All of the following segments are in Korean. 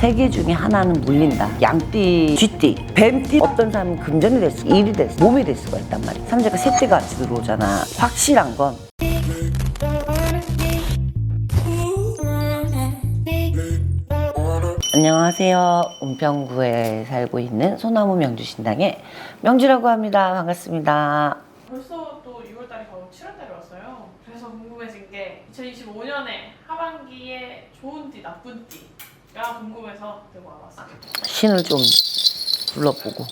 세 개 중에 하나는 물린다. 양띠, 쥐띠, 뱀띠. 어떤 사람은 금전이 될 수, 일이 될 수, 몸이 될 수가 있단 말이야. 삼재가 셋째가 같이 들어오잖아. 확실한 건 안녕하세요. 은평구에 살고 있는 소나무 명주신당의 명주라고 합니다. 반갑습니다. 벌써 또 6월달이 바로 7월달이 왔어요. 그래서 궁금해진 게 2025년에 하반기에 좋은 띠, 나쁜 띠 가 궁금해서 들고 와봤어요. 신을 좀 불러보고.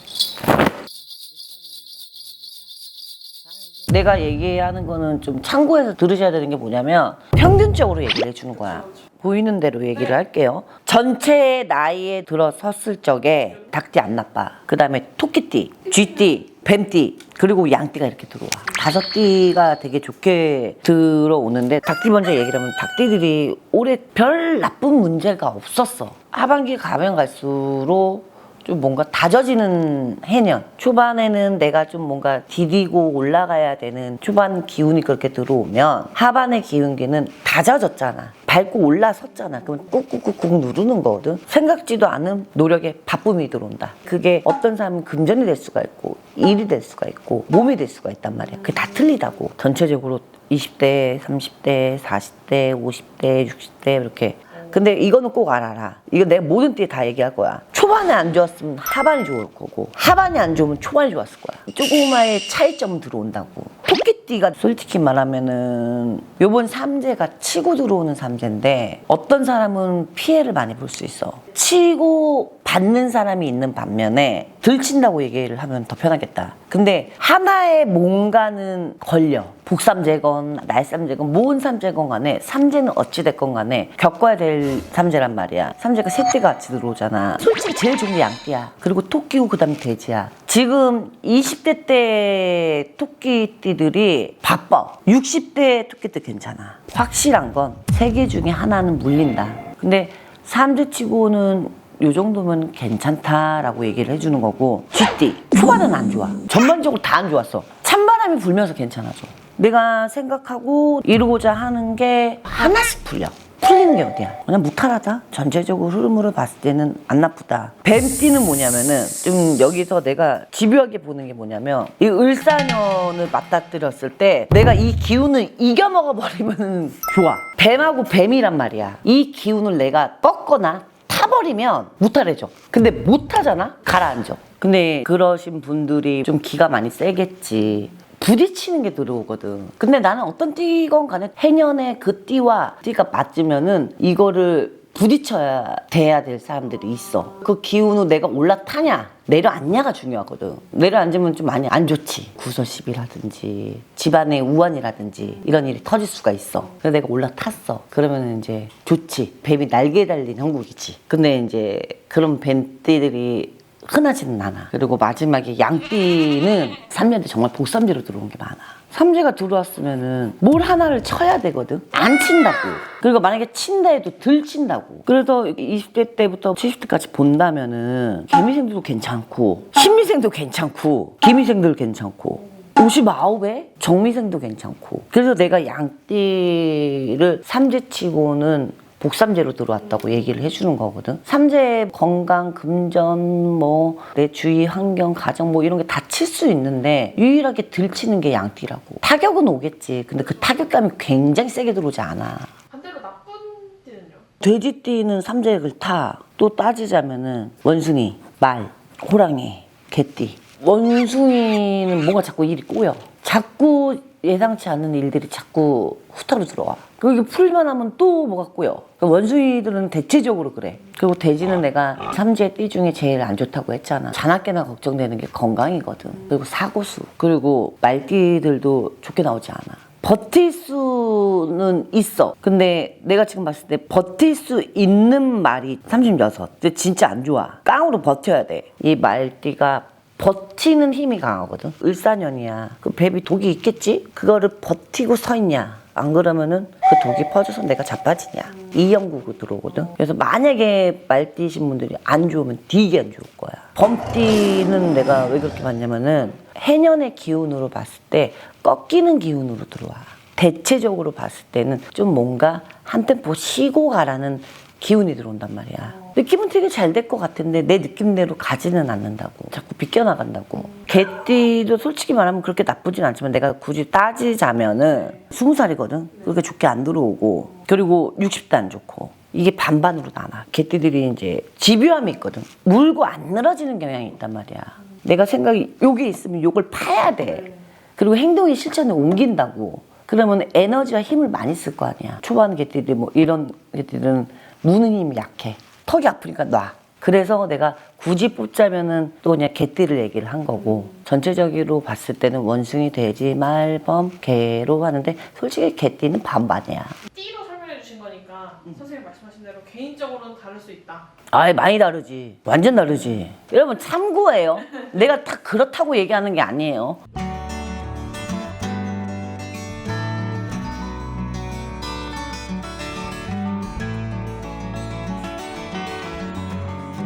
내가 얘기하는 거는 좀 참고해서 들으셔야 되는 게 뭐냐면 평균적으로 얘기를 해주는 거야. 보이는 대로 얘기를 네. 할게요. 전체 나이에 들어섰을 적에 닭띠 안 나빠. 그 다음에 토끼띠, 쥐띠, 뱀띠, 그리고 양띠가 이렇게 들어와. 다섯 띠가 되게 좋게 들어오는데 닭띠 먼저 얘기를 하면 닭띠들이 올해 별 나쁜 문제가 없었어. 하반기 가면 갈수록 좀 뭔가 다져지는 해년. 초반에는 내가 좀 뭔가 디디고 올라가야 되는 초반 기운이 그렇게 들어오면 하반의 기운기는 다져졌잖아. 밟고 올라섰잖아. 그럼 꾹꾹꾹꾹 누르는 거거든. 생각지도 않은 노력에 바쁨이 들어온다. 그게 어떤 사람은 금전이 될 수가 있고 일이 될 수가 있고 몸이 될 수가 있단 말이야. 그게 다 틀리다고. 전체적으로 20대, 30대, 40대, 50대, 60대 이렇게 근데 이거는 꼭 알아라. 이거 내가 모든 띠에 다 얘기할 거야. 초반에 안 좋았으면 하반이 좋을 거고, 하반이 안 좋으면 초반이 좋았을 거야. 조그마의 차이점은 들어온다고. 토끼띠가 솔직히 말하면은 요번 삼재가 치고 들어오는 삼재인데 어떤 사람은 피해를 많이 볼 수 있어. 치고 받는 사람이 있는 반면에 들친다고 얘기를 하면 더 편하겠다. 근데 하나의 뭔가는 걸려. 복삼재건 날삼재건 모은 삼재건 간에 삼재는 어찌됐건 간에 겪어야 될 삼재란 말이야. 삼재가 셋째가 같이 들어오잖아. 솔직히 제일 좋은 게 양띠야. 그리고 토끼고 그 다음에 돼지야. 지금 20대 때 토끼띠들이 바빠. 60대 토끼들 괜찮아. 확실한 건 세 개 중에 하나는 물린다. 근데 삼재치고는 요 정도면 괜찮다라고 얘기를 해주는 거고 쥐띠 초반은 안 좋아. 전반적으로 다 안 좋았어. 찬바람이 불면서 괜찮아져. 내가 생각하고 이루고자 하는 게 하나씩 풀려. 풀리는 게 어디야? 그냥 무탈하다? 전체적으로 흐름으로 봤을 때는 안 나쁘다. 뱀띠는 뭐냐면은 좀 여기서 내가 집요하게 보는 게 뭐냐면 이 을사년을 맞닥뜨렸을 때 내가 이 기운을 이겨먹어 버리면 좋아. 뱀하고 뱀이란 말이야. 이 기운을 내가 꺾거나 타버리면 무탈해져. 근데 못하잖아? 가라앉아. 근데 그러신 분들이 좀 기가 많이 세겠지. 부딪히는 게 들어오거든. 근데 나는 어떤 띠건 간에 해년에 그 띠와 띠가 맞으면은 이거를 부딪혀야 돼야 될 사람들이 있어. 그 기운으로 내가 올라타냐, 내려앉냐가 중요하거든. 내려앉으면 좀 많이 안 좋지. 구설십이라든지 집안의 우환이라든지 이런 일이 터질 수가 있어. 그래서 내가 올라탔어. 그러면 이제 좋지. 뱀이 날개 달린 형국이지. 근데 이제 그런 뱀띠들이 흔하지는 않아. 그리고 마지막에 양띠는 3년 때 정말 복삼재로 들어온 게 많아. 삼재가 들어왔으면은 뭘 하나를 쳐야 되거든. 안 친다고. 그리고 만약에 친다 해도 덜 친다고. 그래서 20대 때부터 70대까지 본다면은 개미생들도 괜찮고 신미생도 괜찮고 기미생도 괜찮고 59에 정미생도 괜찮고 그래서 내가 양띠를 삼재치고는 복삼재로 들어왔다고 얘기를 해주는 거거든. 삼재 건강, 금전, 뭐 내 주위 환경, 가정 뭐 이런 게 다칠 수 있는데 유일하게 들치는 게 양띠라고. 타격은 오겠지. 근데 그 타격감이 굉장히 세게 들어오지 않아. 반대로 나쁜 띠는요? 돼지띠는 삼재를 타. 또 따지자면은 원숭이, 말, 호랑이, 개띠. 원숭이는 뭔가 자꾸 일이 꼬여. 자꾸 예상치 않는 일들이 자꾸 후타로 들어와. 그리고 이게 풀만 하면 또 뭐가 꼬여. 그러니까 원숭이들은 대체적으로 그래. 그리고 돼지는 내가 삼재 띠 중에 제일 안 좋다고 했잖아. 자나깨나 걱정되는 게 건강이거든. 그리고 사고수. 그리고 말띠들도 좋게 나오지 않아. 버틸 수는 있어. 근데 내가 지금 봤을 때 버틸 수 있는 말이 36. 근데 진짜 안 좋아. 깡으로 버텨야 돼. 이 말띠가 버티는 힘이 강하거든. 을사년이야. 그 뱀이 독이 있겠지? 그거를 버티고 서 있냐? 안 그러면은 그 독이 퍼져서 내가 자빠지냐? 이 영국으로 들어오거든. 그래서 만약에 말띠신 분들이 안 좋으면 되게 안 좋을 거야. 범띠는 내가 왜 그렇게 봤냐면은 해년의 기운으로 봤을 때 꺾이는 기운으로 들어와. 대체적으로 봤을 때는 좀 뭔가 한 템포 쉬고 가라는 기운이 들어온단 말이야. 느낌은 되게 잘 될 것 같은데 내 느낌대로 가지는 않는다고. 자꾸 비껴나간다고. 개띠도 솔직히 말하면 그렇게 나쁘진 않지만 내가 굳이 따지자면은 스무 살이거든. 그렇게 좋게 안 들어오고. 그리고 60도 안 좋고. 이게 반반으로 나눠 개띠들이 이제 집요함이 있거든. 물고 안 늘어지는 경향이 있단 말이야. 내가 생각이 요게 있으면 요걸 파야 돼. 그리고 행동이 실천에 옮긴다고. 그러면 에너지와 힘을 많이 쓸 거 아니야. 초반 개띠들 뭐 이런 개띠들은 무는 힘이 약해 턱이 아프니까 놔. 그래서 내가 굳이 뽑자면은 또 그냥 개띠를 얘기를 한 거고 전체적으로 봤을 때는 원숭이 돼지 말범 개로 하는데 솔직히 개띠는 반반이야. 띠로 설명해 주신 거니까 선생님 말씀하신 대로 개인적으로는 다를 수 있다. 아이 많이 다르지. 완전 다르지. 여러분 참고해요. 내가 다 그렇다고 얘기하는 게 아니에요